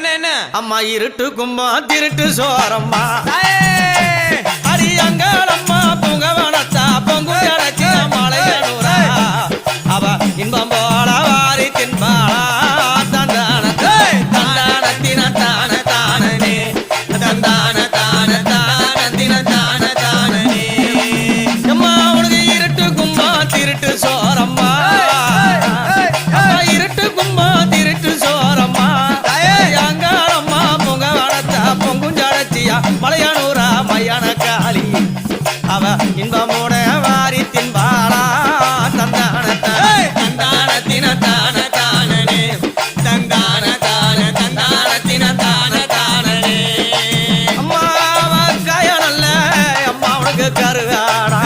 என்ன அம்மா இருட்டு கும்பம் திருட்டு சோரம்மா. மலையானூரா மையான காளி. அவ இன்பமோட வாரி தின்பாளா தந்தானத்தை தந்தானத்தின தான தானனே தந்தான தான தந்தானத்தின தான தானனே அம்மா காய நல்ல அம்மா உனக்கு கருவாடா.